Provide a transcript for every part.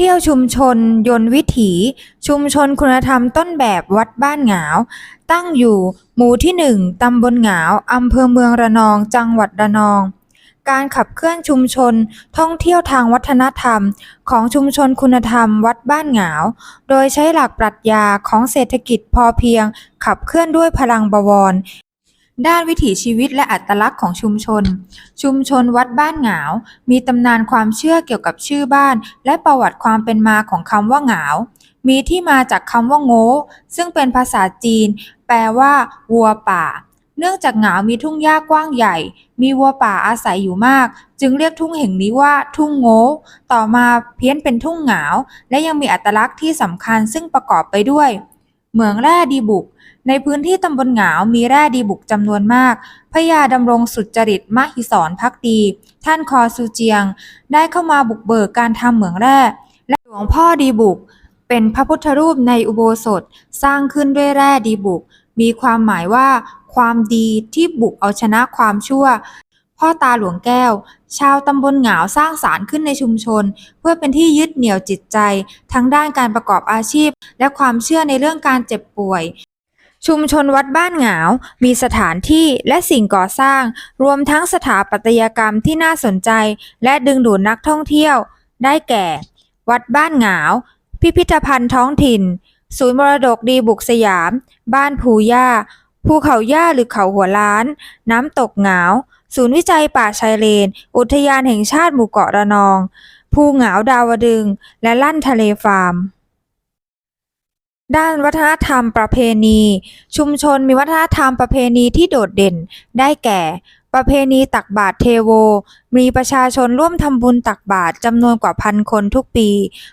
เที่ยวชุมชนยนต์วิถี ชุมชนคุณธรรมต้นแบบวัดบ้านหงาว ตั้งอยู่หมู่ที่หนึ่งตำบลหงาวอำเภอเมืองระนอง จังหวัดระนอง การขับเคลื่อนชุมชนท่องเที่ยวทางวัฒนธรรม ของชุมชนคุณธรรมวัดบ้านหงาว โดยใช้หลักปรัชญาของเศรษฐกิจพอเพียง ขับเคลื่อนด้วยพลังบวร ด้านวิถีชีวิตและอัตลักษณ์ของชุมชน ชุมชนวัดบ้านหงาว มีตำนานความเชื่อเกี่ยวกับชื่อบ้าน และประวัติความเป็นมาของคำว่าหงาว มีที่มาจากคำว่าโง่ซึ่งเป็นภาษาจีน แปลว่า วัวป่า เนื่องจากหงาวมีทุ่งหญ้ากว้างใหญ่ มีวัวป่าอาศัยอยู่มาก จึงเรียกทุ่งแห่งนี้ว่า ทุ่งโง่ต่อมาเพี้ยนเป็นทุ่งหงาว และยังมีอัตลักษณ์ที่สำคัญซึ่งประกอบไปด้วย เหมืองแร่ดีบุก ในพื้นที่ตำบลหงาวมีแร่ดีบุกจำนวนมาก พระยาดำรงสุจริตมหิศรพักดี ท่านคอซูเจียง ได้เข้ามาบุกเบิกการทำเหมืองแร่ และหลวงพ่อดีบุก เป็นพระพุทธรูปในอุโบสถสร้างขึ้นด้วยแร่ดีบุก มีความหมายว่า ความดีที่บุกเอาชนะความชั่ว พ่อตาหลวงแก้ว ชาวตำบลเหงาสร้างศาลขึ้นในชุมชน เพื่อเป็นที่ยึดเหนี่ยวจิตใจ ทั้งด้านการประกอบอาชีพ และความเชื่อในเรื่องการเจ็บป่วย ชุมชนวัดบ้านเหงา มีสถานที่และสิ่งก่อสร้าง รวมทั้งสถาปัตยกรรมที่น่าสนใจ และดึงดูดนักท่องเที่ยว ได้แก่ วัดบ้านเหงา พิพิธภัณฑ์ท้องถิ่น ศูนย์มรดกดีบุกสยาม บ้านภูย่าภูเขาย่าหรือเขาหัวล้าน น้ำตกเหงา ศูนย์วิจัยป่าชายเลน อุทยานแห่งชาติหมู่เกาะระนอง ภูเหงาดาวดึง และลั่นทะเลฟาร์ม ด้านวัฒนธรรมประเพณี ชุมชนมีวัฒนธรรมประเพณีที่โดดเด่น ได้แก่ ประเพณีตักบาตรเทโว มีประชาชนร่วมทำบุญตักบาตรจำนวนกว่าพันคนทุกปี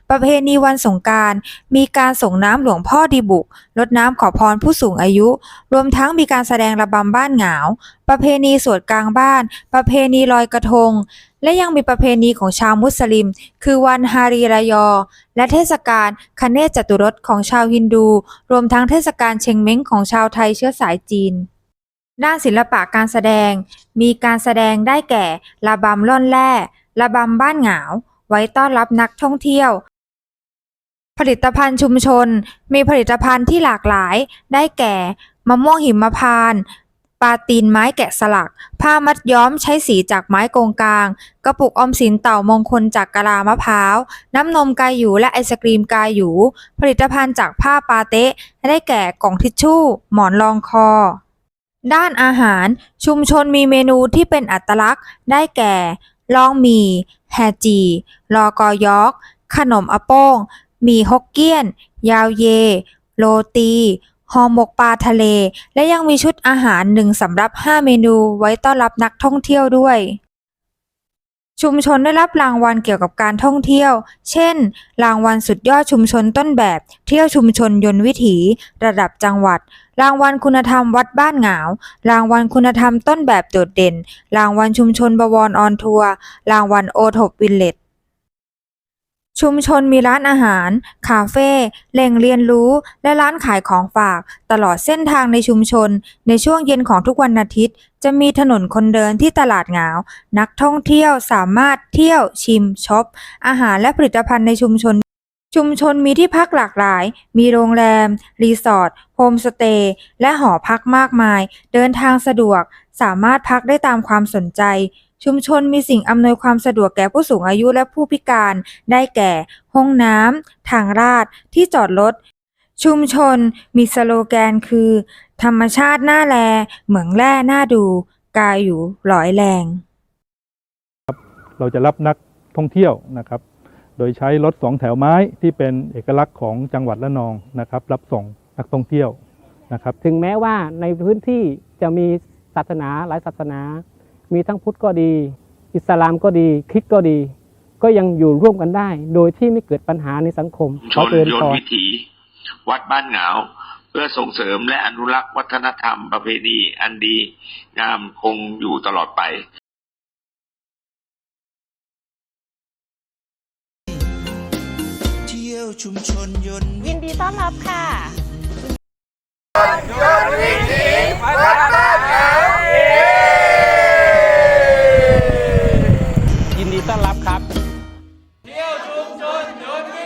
ประเพณีวันสงการมีการส่งน้ำหลวงพ่อดีบุกรดน้ำขอพรผู้สูงอายุ รวมทั้งมีการแสดงระบำบ้านหงาวประเพณีสวดกลางบ้าน ประเพณีลอยกระทง และยังมีประเพณีของชาวมุสลิม คือวันฮารีรายอ และเทศกาลคเนศจตุรสของชาวฮินดู รวมทั้งเทศกาลเชงเม้งของชาวไทยเชื้อสายจีน ด้านศิลปะการแสดง มีการแสดงได้แก่ระบำล่อนแร่ระบำบ้านหงาวไว้ต้อนรับนักท่องเที่ยว ผลิตภัณฑ์ชุมชน มีผลิตภัณฑ์ที่หลากหลาย ได้แก่มะม่วงหิมพานต์ปาตีนไม้แกะสลัก ผ้ามัดย้อมใช้สีจากไม้โกงกลาง กระปุกออมสินเต่ามงคลจากกะลามะพร้าว น้ำนมกายหยูและไอศกรีมกายหยูผลิตภัณฑ์จากผ้าปาเตะได้แก่กล่องทิชชู่ หมอนรองคอ ด้านอาหารชุมชนมีเมนูที่เป็นอัตลักษณ์ ได้แก่ลองมีแฮจี ลอกอยอก ขนมอโป้ง มีฮกเกี้ยน ยาวเย โรตีห่อหมกปลาทะเล และยังมีชุดอาหารหนึ่งสำหรับ 5 เมนูไว้ต้อนรับนักท่องเที่ยวด้วย ชุมชนได้รับรางวัลเกี่ยวกับการท่องเที่ยว เช่น รางวัลสุดยอดชุมชนต้นแบบ เที่ยวชุมชนยนต์วิถี ระดับจังหวัด รางวัลคุณธรรมวัดบ้านหงาว รางวัลคุณธรรมต้นแบบโดดเด่น รางวัลชุมชนบวรออนทัวร์ รางวัลโอทบวิลเลต ชุมชนมีร้านอาหาร คาเฟ่ แหล่งเรียนรู้ และร้านขายของฝาก ตลอดเส้นทางในชุมชน ในช่วงเย็นของทุกวันอาทิตย์ จะมีถนนคนเดินที่ตลาดหงา นักท่องเที่ยวสามารถเที่ยวชิมช็อป อาหารและผลิตภัณฑ์ในชุมชน ชุมชนมีที่พักหลากหลาย มีโรงแรม รีสอร์ท โฮมสเตย์ และหอพักมากมาย เดินทางสะดวก สามารถพักได้ตามความสนใจ ชุมชนมีสิ่งอำนวยความสะดวกแก่ผู้สูงอายุและผู้พิการ ได้แก่ ห้องน้ำ ทางลาดที่จอดรถ ชุมชนมีสโลแกนคือ ธรรมชาติน่าแล เหมืองแร่น่าดู กายอยู่หลอยแรง เราจะรับนักท่องเที่ยวนะครับ โดยใช้รถสองแถวไม้ที่เป็นเอกลักษณ์ของจังหวัดระนองนะครับ รับส่งนักท่องเที่ยวนะครับ ถึงแม้ว่าในพื้นที่จะมีศาสนาหลายศาสนา มีทั้งพุทธก็ดี อิสลามก็ดีคริสต์ก็ดี ก็ยังอยู่ร่วมกันได้ โดยที่ไม่เกิดปัญหาในสังคมชขอนเจริญยพนต์รวิถีวัดบ้านเหงา เพื่อส่งเสริมและอนุรักษ์วัฒนธรรมประเพณีอันดีงามคงอยู่ตลอดไป ยวชุมชนยนต์ ยินดีต้อนรับค่ะ ยนต์วิท